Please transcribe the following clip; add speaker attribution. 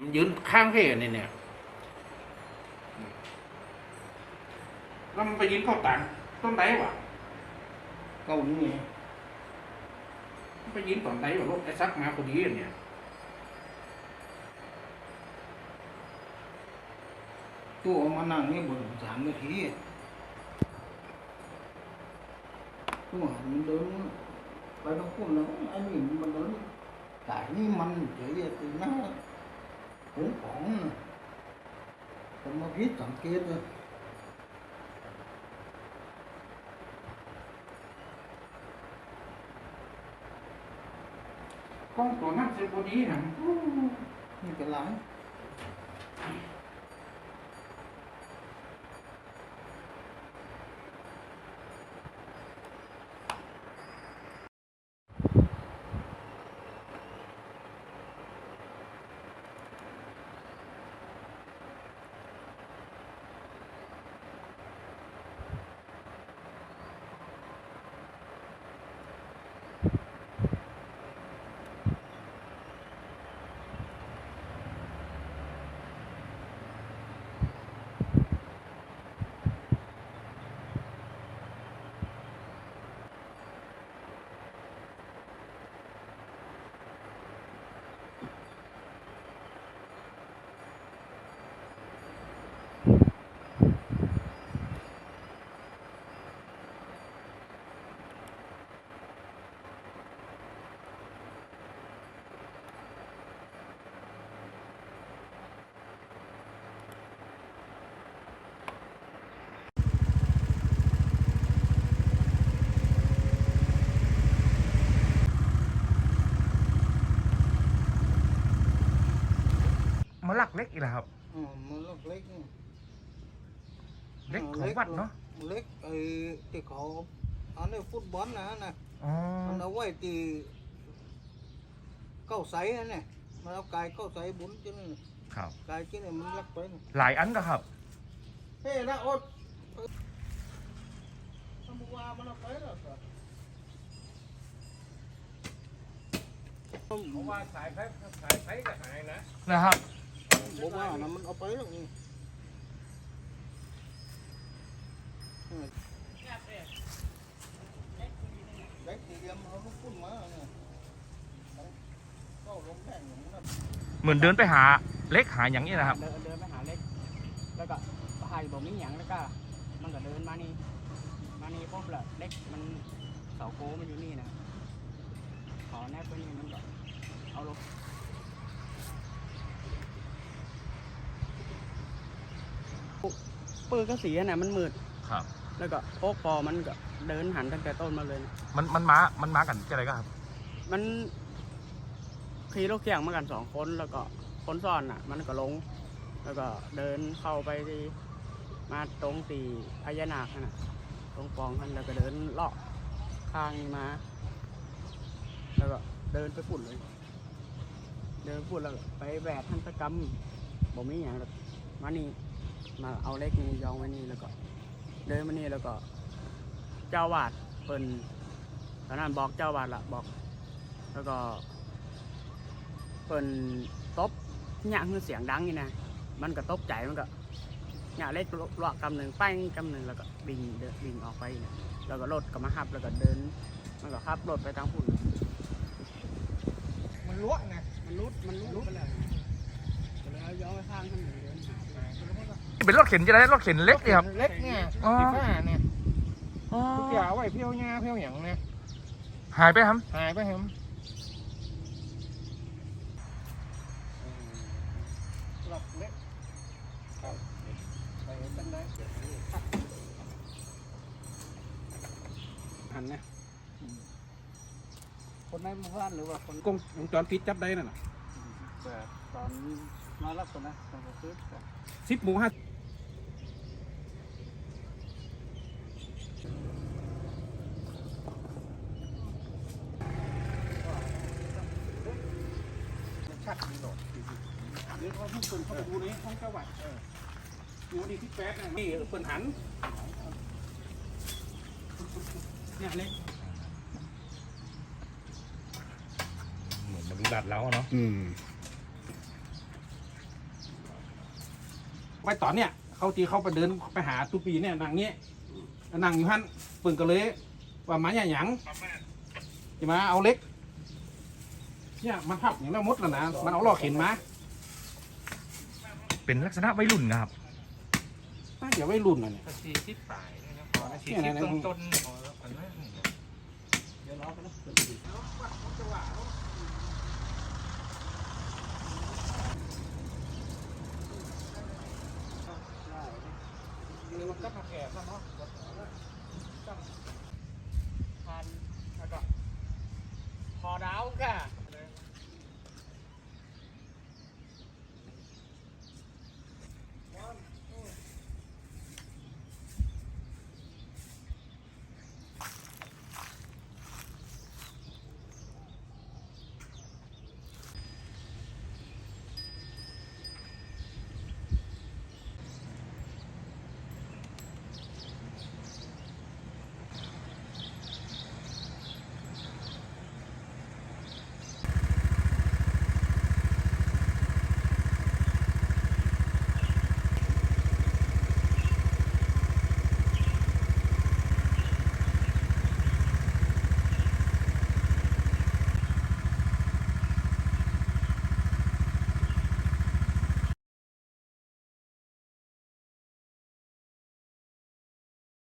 Speaker 1: มันยืนข้างเพ่เนี่ยเนี่ยแล้วมันไปยืนเข้าต่างต้นไหนวะ
Speaker 2: เก้านี่
Speaker 1: มันไปยืนตอนไหนวะรถไอ้ซักมาพอดีอะเนี่ย
Speaker 2: ตู้เอามานั่งนี่เบิ่งสามนาทีตู้หันมันเดินไปต้องพูดแล้วไอ้นี่มันเดินแต่นี่มันเฉยๆตีหน้าผมของน่ะผมมา พิจสังเกตเลย
Speaker 1: กล้องตัวนั้น
Speaker 3: ลักเล็กอีกแล้วครับ
Speaker 2: อ๋อมันเล็กเล็กนี่
Speaker 3: เล็กของวัดเนาะ
Speaker 2: เล็กไอ้ที่เขาอันนี้ฟุตบอลนะนะ
Speaker 3: อ๋อ
Speaker 2: มันเอาไว้ตีเก้าใสนั่นแหละมันเอากายเก้าใสบุญจน
Speaker 3: ครับ
Speaker 2: กายจนนี่มันลักไปนะ
Speaker 3: หลายอันก็ครับ
Speaker 2: เฮ้ยนะอดทำว่ามันเอาไปแล้วก็
Speaker 1: เพราะว่าสายไฟสายไฟก็หายนะ
Speaker 3: นะครับ
Speaker 2: บอกว่านะมันเอาไปแล้วนี่เออเล็กสี่เรียมเอาลูกพุ่นมาเนี่ยเข้าลงแท่งอย่างนั้น
Speaker 3: เหมือนเดินไปหาเล็กหาอย่างนี้นะครับ
Speaker 4: เดินเดินไปหาเล็ก แล้วก็พายบอกมีหยังแล้วก็มันก็เดินมานี่ มานี่ปุ๊บละเล็กมันเสาโค้มันอยู่นี่นะขอแนบไปนี่มันก็เอาลง ปืนก็สีน่ะมันมืด
Speaker 3: ครับ
Speaker 4: แล้วก็โป๊กปอมันก็เดินหันตั้งแต่ต้นมาเลยนะ
Speaker 3: มันมันมามันมากันจะอะไรก็ครับ
Speaker 4: มันขี่รถเกี่ยงมากันสองคนแล้วก็คนซ้อนอะ มันก็ลง แล้วก็เดินเข้าไปที่มาตรงตีพญานาคนั่นน่ะตรงปองนั่นแล้วก็เดินเลาะข้างนี้มา แล้วก็เดินไปปุ่นเลย เดินปุ่นแล้วก็ไปแบกทันตกรรมบ่มีอย่างหรอกมานี่ มาเอาเล็กนี่ยองไว้นี่แล้วก็ เดินมานี่แล้วก็ เจ้าวาดเปิ่นตอนนั้นบอกเจ้าวาดละบอก แล้วก็ เปิ่นตบหยาคือเสียงดังนี่นะมันก็ตกใจมันก็หยาเล็กลวกกำหนึ่งแป้งกำหนึ่งแล้วก็ดิ่งเดินดิ่งออกไปนะแล้วก็รถก็มาหับแล้วก็เดิน มันก็ขับรถไปทางพุ่น
Speaker 2: มันล้วไง
Speaker 4: มันรุดมันรุดไปเลยก็เลยเอาย้อนไปข้างท่านหนึ่งเดินหาไป
Speaker 3: เป็นรถเข็นจะได้รถเข็นเล็กดีครับ
Speaker 1: เล็กเนี่ย
Speaker 3: อ๋อ
Speaker 1: สิบห้าเนี่ย
Speaker 3: อ๋อ
Speaker 1: ทุกอย่างเอาไว้เพี้ยวหญ้าเพี้ยวหยังเนี่ย
Speaker 3: หายไปครับ
Speaker 1: หายไปครับ
Speaker 2: หลับเล็กครับไปกันได้
Speaker 1: หันเนี่ย
Speaker 2: คนในหมู่บ้านหรือว่าคน
Speaker 1: กล้องวงจรปิดจับได้น่ะนะ
Speaker 2: แต่ตอนมารับคนนะตอนก็คือ
Speaker 1: สิบหมู่ห้า
Speaker 2: ชักนี่หรอก
Speaker 1: เดี๋ยวเขาเพิ่งเปิดเข้าไปดูในห้องเจ้าวัดเอออยู่วันที่ที่แปดนะนี่เปิดหันเนี่ยเล็ก
Speaker 3: เหมือนมันรัดแล้วเนาะ
Speaker 2: อืม
Speaker 1: ไปตอนเนี้ยเขาตีเขาไปเดินไปหาตุปีเนี่ยนางเนี้ยนางอยู่ฮั่นเปิ่นก็เลยว่ามาอย่างหยังจะมาเอาเล็ก เนี่ยมันทับอย่างนี้มดแล้วนะมันเอาหลอกเข็นมา
Speaker 5: เป็นลักษณะวัยรุ่นนะครับ
Speaker 1: น่าจะไว้รุ่นนะเนี่ย
Speaker 3: สี่สิบปลายนะครับพอนะสี่สิบต้นพอแล้วก่อนนะ
Speaker 1: เดี๋ยวรอไปนะพอดาวค่ะ